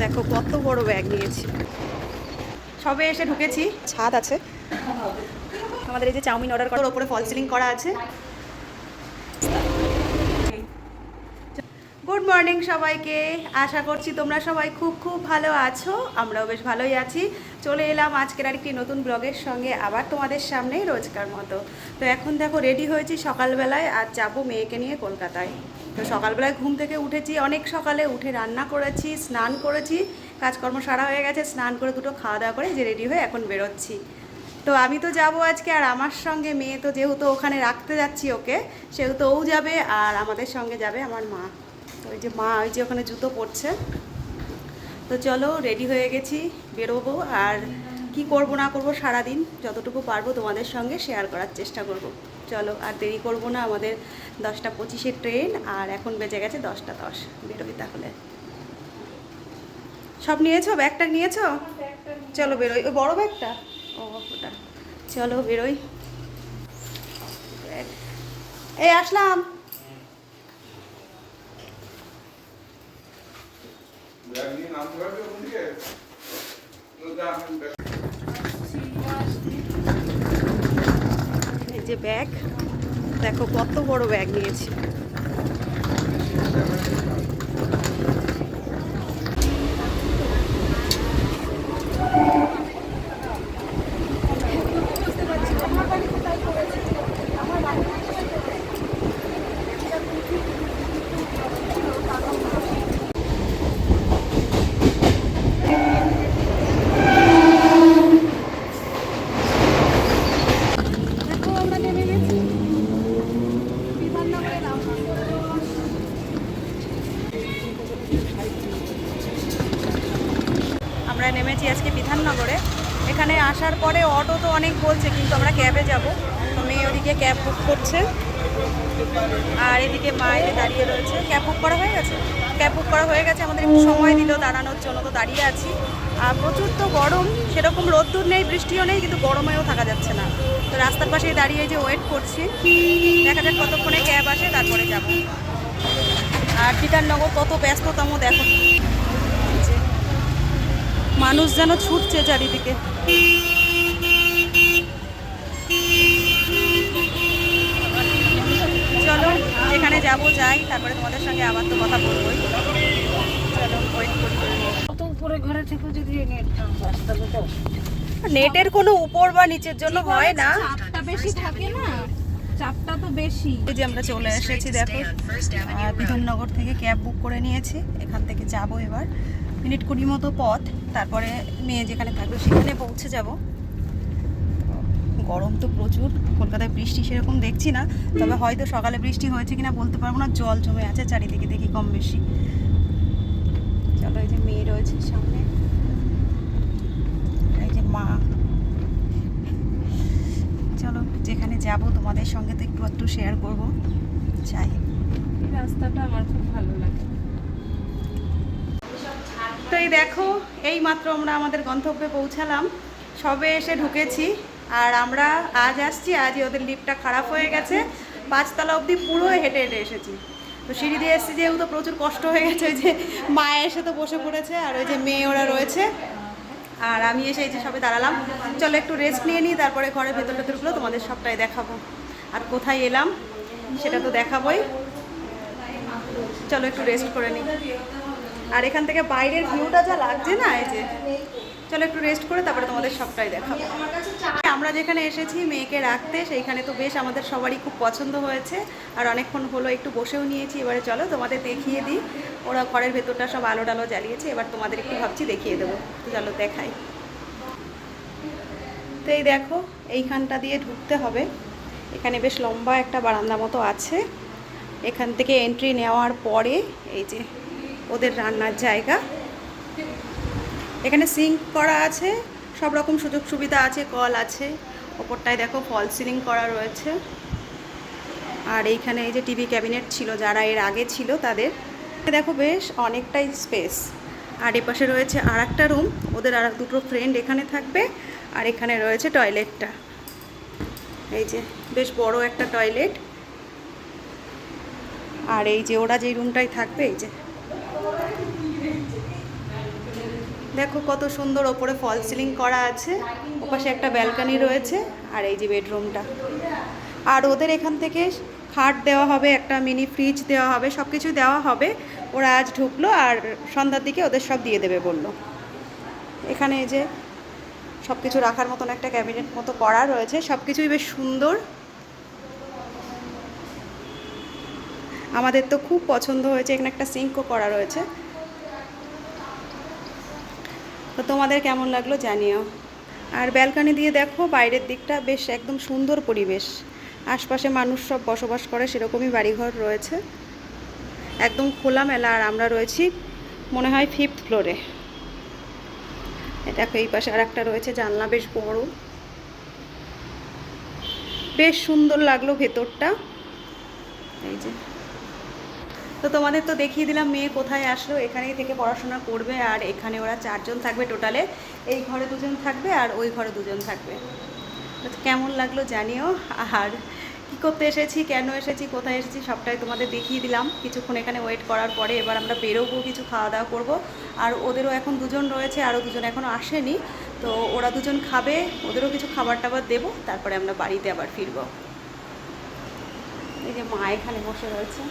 দেখো, কত বড় ব্যাগ নিয়েছি। সবে এসে ঢুকেছি। ছাদ আছে। আমাদের এই যে চাউমিন অর্ডার করার ওপরে ফল সিলিং করা আছে। গুড মর্নিং সবাইকে। আশা করছি তোমরা সবাই খুব খুব ভালো আছো। আমরাও বেশ ভালোই আছি। চলে এলাম আজকের আর আরেকটি নতুন ব্লগের সঙ্গে আবার তোমাদের সামনে রোজকার মতো। তো এখন দেখো রেডি হয়েছি সকালবেলায় আর যাব মেয়েকে নিয়ে কলকাতায়। তো সকালবেলায় ঘুম থেকে উঠেছি, অনেক সকালে উঠে রান্না করেছি, স্নান করেছি, কাজকর্ম সারা হয়ে গেছে, স্নান করে দুটো খাওয়া দাওয়া করে যে রেডি হয়ে এখন বেরোচ্ছি। তো আমি তো যাব আজকে আর আমার সঙ্গে মেয়ে তো যেহেতু ওখানে রাখতে যাচ্ছি ওকে, সেহেতু ও যাবে আর আমাদের সঙ্গে যাবে আমার মা। ওই যে মা, ওই যে ওখানে জুতো পরছে। তো চলো রেডি হয়ে গেছি, বেরোবো আর কি করব না করব সারাদিন যতটুকু পারব তোমাদের সঙ্গে শেয়ার করার চেষ্টা করব। চলো, আর দেরি করব না, আমাদের দশটা পঁচিশের ট্রেন আর এখন বেজে গেছে দশটা দশ। বেরোই তাহলে। সব নিয়েছো? ব্যাগটা নিয়েছো? চলো বেরোই। ওই বড় ব্যাগটা? ও, ওটা। চলো বেরোই। এই, আসলাম। এই যে ব্যাগ দেখো কত বড় ব্যাগ নিয়েছি দেখো আমরা নেমে গেছি বিমাননগরে নাম আমরা নেমেছি আজকে বিধাননগরে এখানে আসার পরে অটো তো অনেক বলছে, কিন্তু আমরা ক্যাবে যাব। মেয়ে ওদিকে ক্যাব বুক করছে। আর এদিকে মায়ের দাঁড়িয়ে রয়েছে। ক্যাব বুক করা হয়ে গেছে? ক্যাব বুক করা হয়ে গেছে, আমাদের একটু সময় দিল দাঁড়ানোর জন্য। তো দাঁড়িয়ে আছি। আর প্রচুর তো গরম, সেরকম রোদ্দুর নেই, বৃষ্টিও নেই, কিন্তু গরমেও থাকা যাচ্ছে না। তো রাস্তার পাশেই দাঁড়িয়ে যে ওয়েট করছি, দেখা যাক কতক্ষণে ক্যাব আসে, তারপরে যাব। আর বিধাননগর কত ব্যস্ততম, দেখো। মানুষ যেন ছুটছে চারিদিকে। যেখানে যাব যাই তারপরে তোমাদের সঙ্গে আবার তো কথা বলবোই। চলো ওয়েট করি। কত উপরে ঘরে থেকে যদি নেট তো নেটের কোনো উপর বা নিচের জন্য হয় না। চাপটা বেশি থাকে না? চাপটা তো বেশি। এই যে আমরা চলে এসেছি দেখো। বিধাননগর থেকে ক্যাব বুক করে নিয়েছি। এখান থেকে যাব এবার। মিনিট কুড়ি মতো পথ। তারপরে মেয়ে যেখানে থাকবে সেখানে পৌঁছে যাব। গরম তো প্রচুর কলকাতায় বৃষ্টি সেরকম দেখছি না তবে হয়তো সকালে বৃষ্টি হয়েছে কিনা বলতে পারব না জল জমে আছে চারিদিকে দেখি কম বেশি। চলো এই যে মেয়ে রয়েছে সামনে। এই যে মা। চলো যেখানে যাব তোমাদের সঙ্গে তো একটু একটু শেয়ার করব। চাই এই রাস্তাটা আমার খুব ভালো লাগে। তো এই দেখো এই মাত্র আমরা আমাদের গন্তব্যে পৌঁছালাম। সবে এসে ঢুকেছি। আর আমরা আজ আসছি, আজই ওদের লিফটটা খারাপ হয়ে গেছে। পাঁচতলা অবধি পুরো হেঁটে হেঁটে এসেছি। তো সিঁড়ি দিয়ে এসেছি যেহেতু প্রচুর কষ্ট হয়ে গেছে, ওই যে মায়ে এসে তো বসে পড়েছে আর ওই যে মেয়ে ওরা রয়েছে। আর আমি এসে এই যে সবে দাঁড়ালাম। চলো একটু রেস্ট নিয়ে নিই, তারপরে ঘরের ভেতর ভেতরগুলো তোমাদের সবটাই দেখাবো। আর কোথায় এলাম, সেটা তো দেখাবোই। চলো একটু রেস্ট করে নিই। আর এখান থেকে বাইরের ভিউটা যা লাগছে না, এই যে চলো একটু রেস্ট করে তারপরে তোমাদের সবটাই দেখাবো। আমরা যেখানে এসেছি মেয়েকে রাখতে, সেইখানে তো বেশ আমাদের সবারই খুব পছন্দ হয়েছে। আর অনেকক্ষণ হলো, একটু বসেও নিয়েছি। এবারে চলো তোমাদের দেখিয়ে দিই। ওরা ঘরের ভেতরটা সব আলো টালো জ্বালিয়েছে। এবার তোমাদের একটু ভাবছি দেখিয়ে দেবো। চলো দেখাই। তো এই দেখো, এইখানটা দিয়ে ঢুকতে হবে। এখানে বেশ লম্বা একটা বারান্দা মতো আছে। এখান থেকে এন্ট্রি নেওয়ার পরে এই যে ওদের রান্নার জায়গা। এখানে সিঙ্ক করা আছে, সব রকম সুযোগ সুবিধা আছে, কল আছে। ওপরটায় দেখো ফল সিলিং করা রয়েছে। আর এইখানে এই যে টিভি ক্যাবিনেট ছিল, যারা এর আগে ছিল তাদের। দেখো বেশ অনেকটাই স্পেস। আর এপাশে রয়েছে আর একটা রুম, ওদের আর দুটো ফ্রেন্ড এখানে থাকবে, আর এখানে রয়েছে টয়লেটটা। এই যে বেশ বড় একটা টয়লেট। আর এই যে ওরা যেই রুমটাই থাকবে, এই যে দেখো কত সুন্দর ওপরে ফল সিলিং করা আছে। ওপাশে একটা ব্যালকনি রয়েছে আর এই যে বেডরুমটা। আর ওদের এখান থেকে খাট দেওয়া হবে, একটা মিনি ফ্রিজ দেওয়া হবে সব কিছুই দেওয়া হবে। ওরা আজ ঢুকলো আর সন্ধ্যার দিকে ওদের সব দিয়ে দেবে বলল। এখানে এই যে সব কিছু রাখার মতন একটা ক্যাবিনেট মতো করা রয়েছে সব কিছুই বেশ সুন্দর। আমাদের তো খুব পছন্দ হয়েছে, এখানে একটা সিঙ্কও করা রয়েছে। তো তোমাদের কেমন লাগল জানিও। আর ব্যালকনি দিয়ে দেখো, বাইরের দিকটা বেশ একদম সুন্দর পরিবেশ। আশপাশে মানুষ সব বসবাস করে, সেরকমই বাড়িঘর রয়েছে। একদম খোলামেলা আর আমরা রয়েছি মনে হয় ফিফথ ফ্লোরে দেখো, এই পাশে আর একটা রয়েছে, জানলা বেশ বড়। বেশ সুন্দর লাগল ভেতরটা। এই যে। তো তোমাদের তো দেখিয়ে দিলাম মেয়ে কোথায় আসলো, এখানেই থেকে পড়াশোনা করবে আর এখানে ওরা চারজন থাকবে টোটালে। এই ঘরে দুজন থাকবে আর ওই ঘরে দুজন থাকবে। কেমন লাগল জানিও। আর কী করতে এসেছি, কেন এসেছি, কোথায় এসেছি সবটাই তোমাদের দেখিয়ে দিলাম। কিছুক্ষণ এখানে ওয়েট করার পরে এবার আমরা বেরোবো, কিছু খাওয়া দাওয়া করব। আর ওদেরও এখন দুজন রয়েছে, আরও দুজন এখনও আসেনি। তো ওরা দুজন খাবে, ওদেরও কিছু খাবার টাবার দেবো, তারপরে আমরা বাড়িতে আবার ফিরবো। এই যে মা এখানে বসে রয়েছে।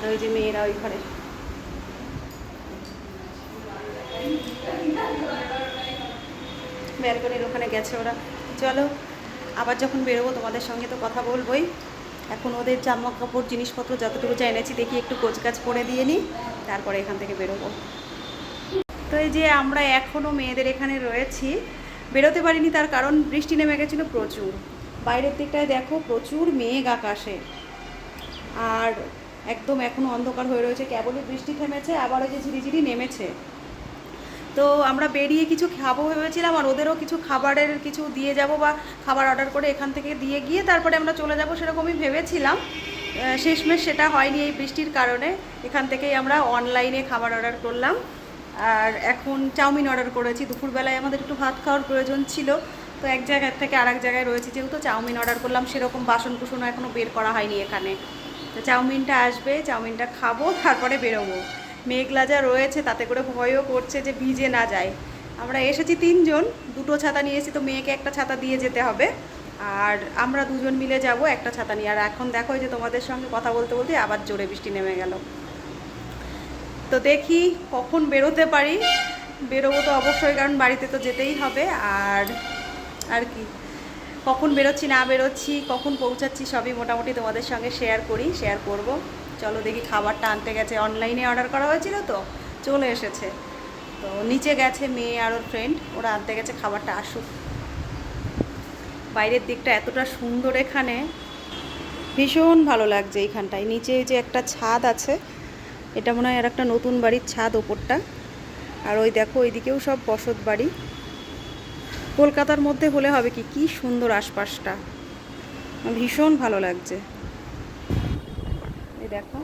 আর ওই যে মেয়েরা ওই ঘরে। ব্যালকনির ওখানে গেছে ওরা। চলো, আবার যখন বেরোবো তোমাদের সঙ্গে তো কথা বলবোই। এখন ওদের জামা কাপড় জিনিসপত্র যতটুকু যা এনেছি দেখি একটু কোচকাচ করে দিয়ে নিই, তারপরে এখান থেকে বেরোবো। তো এই যে আমরা এখনও মেয়েদের এখানে রয়েছি। বেরোতে পারিনি তার কারণ বৃষ্টি নেমে গেছিল প্রচুর। বাইরের দিকটায় দেখো প্রচুর মেঘ আকাশে। আর একদম এখনও অন্ধকার হয়ে রয়েছে, কেবলই বৃষ্টি থেমেছে আবার ওই যে ঝিরিঝিরি নেমেছে। তো আমরা বেরিয়ে কিছু খাব ভেবেছিলাম আর ওদেরও কিছু খাবারের কিছু দিয়ে যাব বা খাবার অর্ডার করে এখান থেকে দিয়ে গিয়ে তারপরে আমরা চলে যাব সেরকমই ভেবেছিলাম। শেষমেশ সেটা হয়নি এই বৃষ্টির কারণে। এখান থেকেই আমরা অনলাইনে খাবার অর্ডার করলাম। আর এখন চাউমিন অর্ডার করেছি। দুপুরবেলায় আমাদের একটু ভাত খাওয়ার প্রয়োজন ছিল। তো এক জায়গার থেকে আরেক জায়গায় রয়েছে। যেহেতু চাউমিন অর্ডার করলাম, সেরকম বাসন কুসনও এখনও বের করা হয়নি এখানে। তো চাউমিনটা আসবে, চাউমিনটা খাব, তারপরে বেরোবো। মেঘলা যা রয়েছে, তাতে করে ভয়ও করছে যে ভিজে না যায়। আমরা এসেছি তিনজন, দুটো ছাতা নিয়ে এসেছি, তো মেয়েকে একটা ছাতা দিয়ে যেতে হবে। আর আমরা দুজন মিলে যাব একটা ছাতা নিয়ে। আর এখন দেখো যে তোমাদের সঙ্গে কথা বলতে বলতে আবার জোরে বৃষ্টি নেমে গেল। তো দেখি কখন বেরোতে পারি। বেরোবো তো অবশ্যই, কারণ বাড়িতে তো যেতেই হবে। আর আর কি? কখন বেরোচ্ছি, না বেরোচ্ছি, কখন পৌঁছাচ্ছি সবই মোটামুটি তোমাদের সঙ্গে শেয়ার করি শেয়ার করব। চলো দেখি খাবারটা আনতে গেছে অনলাইনে অর্ডার করা হয়েছিল তো, চলে এসেছে। তো নিচে গেছে মেয়ে আর ওর ফ্রেন্ড ওরা আনতে গেছে খাবারটা, আসুক। বাইরের দিকটা এতটা সুন্দর এখানে, ভীষণ ভালো লাগছে এইখানটায়। নিচে যে একটা ছাদ আছে, এটা মনে হয় আর একটা নতুন বাড়ির ছাদ ওপরটা। আর ওই দেখো, ওইদিকেও সব বসত বাড়ি। কলকাতার মধ্যে হলে হবে কি? কি সুন্দর আশপাশটা। ভীষণ ভালো লাগছে। এই দেখো।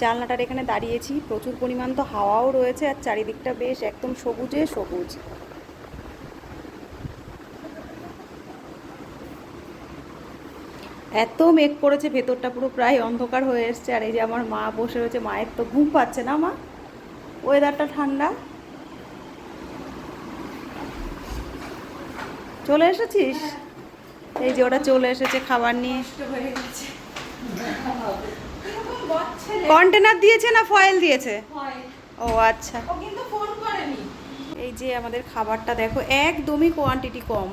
জানলাটার এখানে দাঁড়িয়েছি। প্রচুর পরিমাণ তো হাওয়াও রয়েছে আর চারিদিকটা বেশ একদম সবুজে সবুজ। এত মেঘ পড়েছে, ভেতরটা পুরো প্রায় অন্ধকার হয়ে এসছে। আর এই যে আমার মা বসে রয়েছে, মায়ের তো ঘুম পাচ্ছে না মা। ওয়েদারটা ঠান্ডা। চলে এসেছিস? এই যে ওরা চলে এসেছে খাবার নিয়ে। কন্টেনার দিয়েছে না ফয়েল দিয়েছে? ও আচ্ছা। এই যে আমাদের খাবারটা দেখো একদমই কোয়ান্টিটি কম।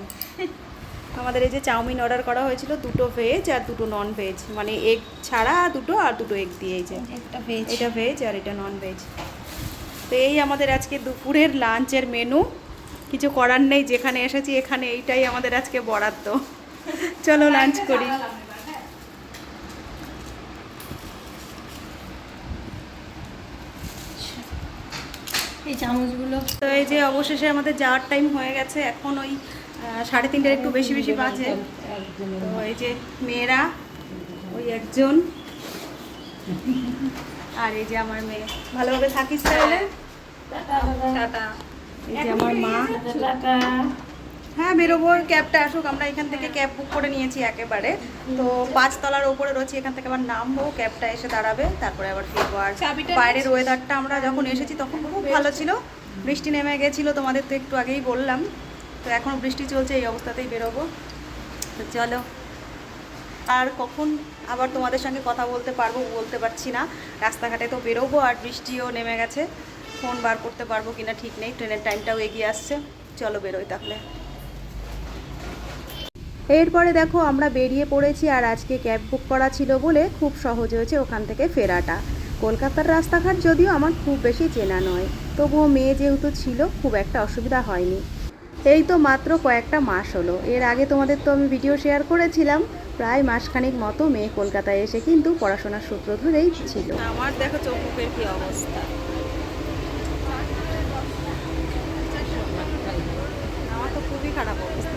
আমাদের এই যে চাউমিন অর্ডার করা হয়েছিল দুটো ভেজ আর দুটো নন ভেজ মানে এগ ছাড়া দুটো আর দুটো এগ দিয়ে এই যে। একটা ভেজ এটা ভেজ আর এটা নন ভেজ তো এই আমাদের আজকে দুপুরের লাঞ্চের মেনু কিছু করার নেই যেখানে এসেছি এখানে এইটাই আমাদের আজকে বরাদ্দ। চলো লাঞ্চ করি। এই চামচগুলো। তো এই যে অবশেষে আমাদের যাওয়ার টাইম হয়ে গেছে এখন ওই সাড়ে তিনটার একটু বেশি বেশি বাজে। তো এই যে মেয়েরা ওই একজন। আর এই যে আমার মেয়ে। ভালোভাবে থাকিস তাহলে? টাটা। এই যে আমার মা। হ্যাঁ বেরোবো ক্যাবটা আসুক। আমরা এখান থেকে ক্যাব বুক করে নিয়েছি একেবারে। তো পাঁচতলার ওপরে রয়েছে এখান থেকে আবার নামবো ক্যাবটা এসে দাঁড়াবে তারপরে আবার ফিরবো। আর বাইরের ওয়েদারটা আমরা যখন এসেছি তখন খুব ভালো ছিল। বৃষ্টি নেমে গেছিল তোমাদের তো একটু আগেই বললাম। তো এখন বৃষ্টি চলছে এই অবস্থাতেই বেরোবো। তো চলো। আর কখন আবার তোমাদের সঙ্গে কথা বলতে পারব বলতে পারছি না। রাস্তাঘাটে তো বেরোবো আর বৃষ্টিও নেমে গেছে। ফোন বার করতে পারব কিনা ঠিক নেই, ট্রেনের টাইমটাও এগিয়ে আসছে। চলো বেরোই তাহলে। এরপরে দেখো আমরা বেরিয়ে পড়েছি আর আজকে ক্যাব বুক করা ছিল বলে খুব সহজ হয়েছে ওখান থেকে ফেরাটা। কলকাতার রাস্তাঘাট যদিও আমার খুব বেশি চেনা নয়, তবুও মেয়ে যেহেতু ছিল, খুব একটা অসুবিধা হয়নি। এই তো মাত্র কয়েকটা মাস হলো। এর আগে তোমাদের তো আমি ভিডিও শেয়ার করেছিলাম, প্রায় মাসখানেক মতো মেয়ে কলকাতায় এসে কিন্তু পড়াশোনার সূত্র ধরেই ছিল। আমার দেখো চোখ মুখের কি অবস্থা আমার তো খুবই খারাপ অবস্থা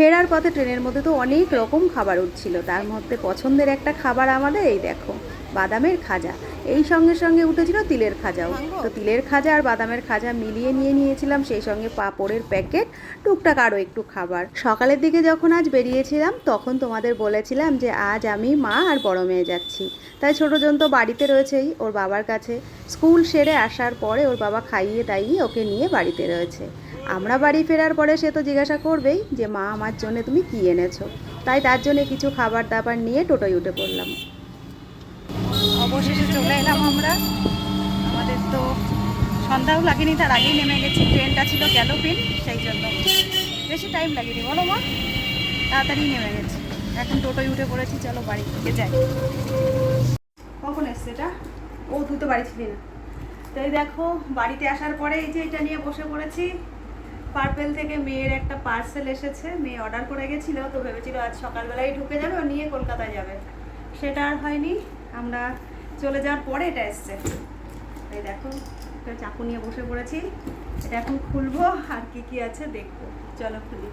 ফেরার পথে ট্রেনের মধ্যে তো অনেক রকম খাবার উঠছিল। তার মধ্যে পছন্দের একটা খাবার আমাদের এই দেখো বাদামের খাজা। এই সঙ্গে সঙ্গে উঠেছিল তিলের খাজাও। তো তিলের খাজা আর বাদামের খাজা মিলিয়ে নিয়ে নিয়েছিলাম সেই সঙ্গে পাঁপড়ের প্যাকেট টুকটাক আরও একটু খাবার। সকালের দিকে যখন আজ বেরিয়েছিলাম তখন তোমাদের বলেছিলাম যে আজ আমি মা আর বড় মেয়ে যাচ্ছি। তাই ছোটোজন তো বাড়িতে রয়েছেই ওর বাবার কাছে। স্কুল সেরে আসার পরে ওর বাবা খাইয়ে দাইয়ে ওকে নিয়ে বাড়িতে রয়েছে। আমরা বাড়ি ফেরার পরে সে তো জিজ্ঞাসা করবেই যে মা আমার জন্য তুমি কি এনেছো? তাই তার জন্য কিছু খাবার দাবার নিয়ে টোটোয় উঠে পড়লাম। অবশেষে চলে এলাম আমরা। আমাদের তো সন্ধ্যাও লাগেনি তার আগেই নেমে গেছি। ট্রেনটা ছিল গ্যালোপিন সেই জন্য বেশি টাইম লাগেনি। বলো মা তাড়াতাড়ি নেমে গেছি। এখন টোটোয় উঠে পড়েছি চলো বাড়ি থেকে যাই। কখন এসছে এটা? ও তুই তো বাড়ি ছিলি না। তো এই দেখো বাড়িতে আসার পরে এই যে এটা নিয়ে বসে পড়েছি। পার্পেল থেকে মেয়ের একটা পার্সেল এসেছে, মেয়ে অর্ডার করে গেছিল, তো ভেবেছিল আজ সকালবেলায় ঢুকে যাবে, ও নিয়ে কলকাতায় যাবে। সেটা আর হয়নি, আমরা চলে যাওয়ার পরে এটা এসছে। এই দেখো, একটা চাকু নিয়ে বসে পড়েছি, এটা এখন খুলবো, আর কি কি আছে দেখব। চলো খুলি।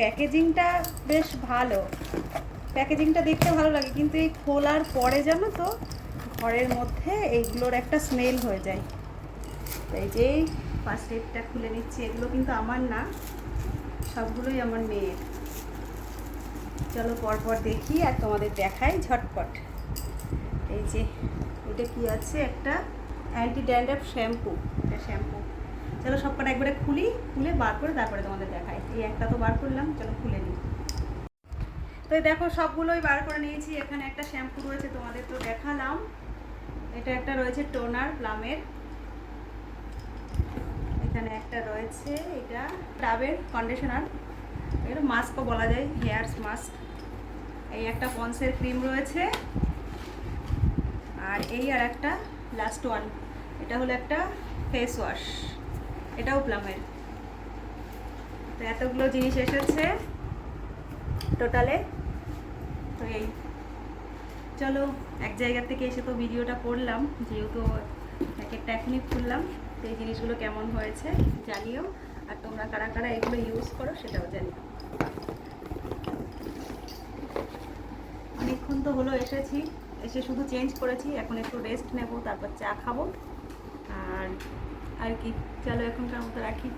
প্যাকেজিংটা বেশ ভালো। প্যাকেজিংটা দেখতে ভালো লাগে, কিন্তু এই খোলার পরে জানো তো, ঘরের মধ্যে এইগুলোর একটা স্মেল হয়ে যায়। এই যে ফার্স্ট এডটা খুলে নিচ্ছি, এগুলো কিন্তু আমার না, সবগুলোই আমার মেয়ের। চলো পরপর দেখি আর তোমাদের দেখাই ঝটপট। এই যে, এটা কি আছে? একটা অ্যান্টি ড্যান্ড্রাফ শ্যাম্পু এটা শ্যাম্পু চলো সব কটা একবারে খুলি, খুলে বার করে তারপরে তোমাদের দেখাই। এই একটা তো বার করলাম, চলো খুলে নিই। তো দেখো, সবগুলোই বার করে নিয়েছি। এখানে একটা শ্যাম্পু রয়েছে তোমাদের তো দেখালাম। এটা একটা রয়েছে টোনার প্লামের। এখানে একটা রয়েছে, এটা ডাবের কন্ডিশনার এটা মাস্কও বলা যায় হেয়ারস মাস্ক এই একটা পন্সের ক্রিম রয়েছে। আর এই আর একটা লাস্ট ওয়ান এটা হলো একটা ফেস ওয়াশ এটাও প্লামের তো এতগুলো জিনিস এসেছে টোটালে তো এই, চলো, এক জায়গা থেকে এসে তো ভিডিওটা করলাম, যেহেতু একটা এখনই খুললাম, তো এই জিনিসগুলো কেমন হয়েছে জানিও, আর তোমরা কারা কারা এগুলো ইউজ করো সেটাও জানিও। অনেকক্ষণ তো হলো এসেছি, এসে শুধু চেঞ্জ করেছি, এখন একটু রেস্ট নেব, তারপর চা খাব, আর আর কি চলো এখনকার মতো রাখি